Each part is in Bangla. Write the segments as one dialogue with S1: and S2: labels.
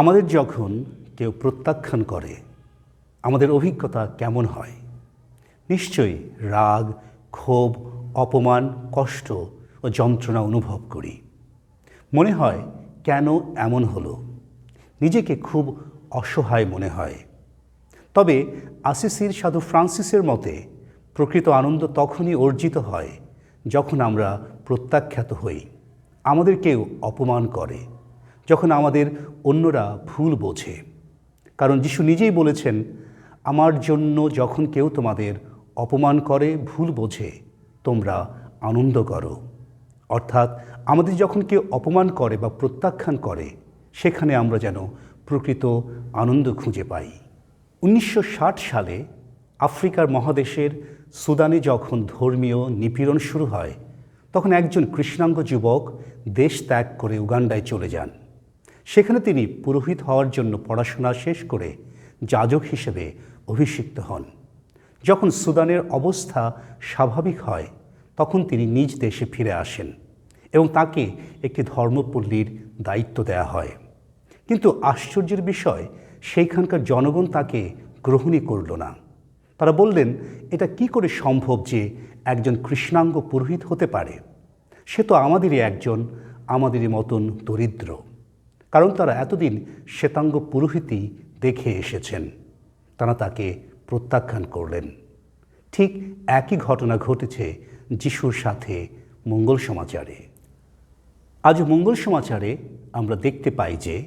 S1: আমাদের যখন কেউ প্রত্যাখ্যান করে, আমাদের অভিজ্ঞতা কেমন হয়? নিশ্চয়ই রাগ, ক্ষোভ, অপমান, কষ্ট ও যন্ত্রণা অনুভব করি। মনে হয়, কেন এমন হলো? নিজেকে খুব অসহায় মনে হয়। তবে আসিসির সাধু ফ্রান্সিসের মতে, প্রকৃত আনন্দ তখনই অর্জিত হয় যখন আমরা প্রত্যাখ্যাত হই। আমাদের কেউ অপমান করে। যখন আমাদের অন্যরা ভুল বোঝে। কারণ যিশু নিজেই বলেছেন, আমার জন্য যখন কেউ তোমাদের অপমান করে, ভুল বোঝে, তোমরা আনন্দ করো। অর্থাৎ আমাদের যখন কেউ অপমান করে বা প্রত্যাখ্যান করে, সেখানে আমরা যেন প্রকৃত আনন্দ খুঁজে পাই। উনিশশো ষাট সালে আফ্রিকার মহাদেশের সুদানে যখন ধর্মীয় নিপীড়ন শুরু হয়, তখন একজন কৃষ্ণাঙ্গ যুবক দেশ ত্যাগ করে উগান্ডায় চলে যান। সেখানে তিনি পুরোহিত হওয়ার জন্য পড়াশোনা শেষ করে যাজক হিসেবে অভিষিক্ত হন। যখন সুদানের অবস্থা স্বাভাবিক হয়, তখন তিনি নিজ দেশে ফিরে আসেন এবং তাকে একটি ধর্মপল্লীর দায়িত্ব দেওয়া হয়। কিন্তু আশ্চর্যের বিষয়, সেইখানকার জনগণ তাকে গ্রহণই করল না। তারা বললেন, এটা কি করে সম্ভব যে একজন কৃষ্ণাঙ্গ পুরোহিত হতে পারে? সে তো আমাদেরই একজন, আমাদেরই মতন দরিদ্র। কারণ তারা এতদিন শ্বেতাঙ্গ পুরোহিতই দেখে এসেছেন। তারা তাকে প্রত্যাখ্যান করলেন। ঠিক একই ঘটনা ঘটেছে যিশুর সাথে মঙ্গল সমাচারে। আজ মঙ্গল সমাচারে আমরা দেখতে পাই যে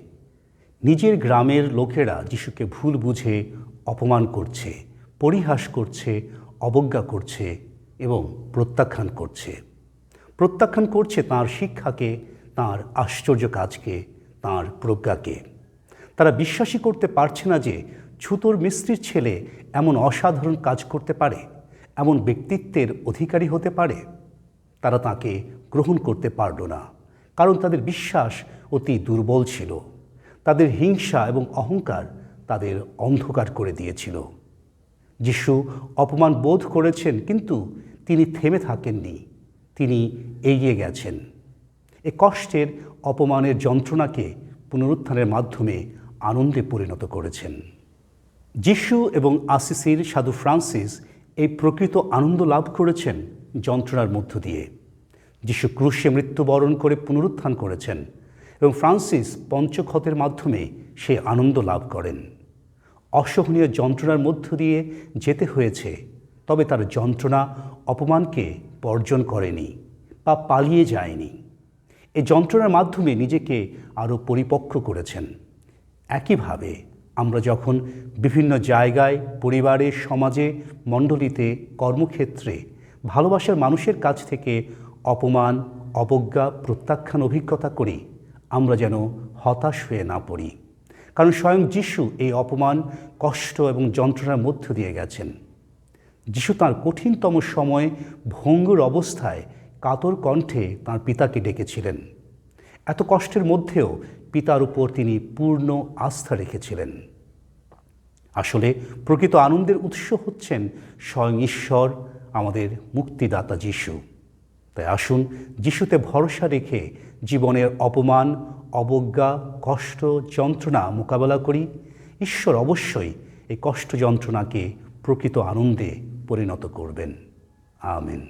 S1: নিজের গ্রামের লোকেরা যিশুকে ভুল বুঝে, অপমান করছে, পরিহাস করছে, অবজ্ঞা করছে এবং প্রত্যাখ্যান করছে। প্রত্যাখ্যান করছে তার শিক্ষাকে, তার আশ্চর্য কাজকে তার প্রজ্ঞাকে। তারা বিশ্বাসই করতে পারছে না যে ছুতোর মিস্ত্রির ছেলে এমন অসাধারণ কাজ করতে পারে, এমন ব্যক্তিত্বের অধিকারী হতে পারে। তারা তাকে গ্রহণ করতে পারল না, কারণ তাদের বিশ্বাস অতি দুর্বল ছিল। তাদের হিংসা এবং অহংকার তাদের অন্ধকার করে দিয়েছিল। যিশু অপমান বোধ করেছেন, কিন্তু তিনি থেমে থাকেননি। তিনি এগিয়ে গেছেন। এ কষ্টের অপমানের যন্ত্রণাকে পুনরুত্থানের মাধ্যমে আনন্দে পরিণত করেছেন। যিশু এবং আসিসির সাধু ফ্রান্সিস এই প্রকৃত আনন্দ লাভ করেছেন যন্ত্রণার মধ্য দিয়ে। যিশু ক্রুশে মৃত্যুবরণ করে পুনরুত্থান করেছেন এবং ফ্রান্সিস পঞ্চক্ষতের মাধ্যমে সে আনন্দ লাভ করেন। অসহনীয় যন্ত্রণার মধ্য দিয়ে যেতে হয়েছে, তবে তার যন্ত্রণা অপমানকে বর্জন করেনি বা পালিয়ে যায়নি। এই যন্ত্রণার মাধ্যমে নিজেকে আরও পরিপক্ক করেছেন। একইভাবে আমরা যখন বিভিন্ন জায়গায়, পরিবারে, সমাজে, মণ্ডলীতে, কর্মক্ষেত্রে ভালোবাসার মানুষের কাছ থেকে অপমান, অবজ্ঞা, প্রত্যাখ্যান, অভিজ্ঞতা করি, আমরা যেন হতাশ হয়ে না পড়ি। কারণ স্বয়ং যিশু এই অপমান, কষ্ট এবং যন্ত্রণার মধ্য দিয়ে গেছেন। যিশু তাঁর কঠিনতম সময়ে ভঙ্গুর অবস্থায় কাতর কণ্ঠে তাঁর পিতাকে ডেকেছিলেন। এত কষ্টের মধ্যেও পিতার উপর তিনি পূর্ণ আস্থা রেখেছিলেন। আসলে প্রকৃত আনন্দের উৎস হচ্ছেন স্বয়ং ঈশ্বর, আমাদের মুক্তিদাতা যিশু। তাই আসুন যিশুতে ভরসা রেখে জীবনের অপমান, অবজ্ঞা, কষ্ট, যন্ত্রণা মোকাবেলা করি। ঈশ্বর অবশ্যই এই কষ্ট যন্ত্রণাকে প্রকৃত আনন্দে পরিণত করবেন। আমেন।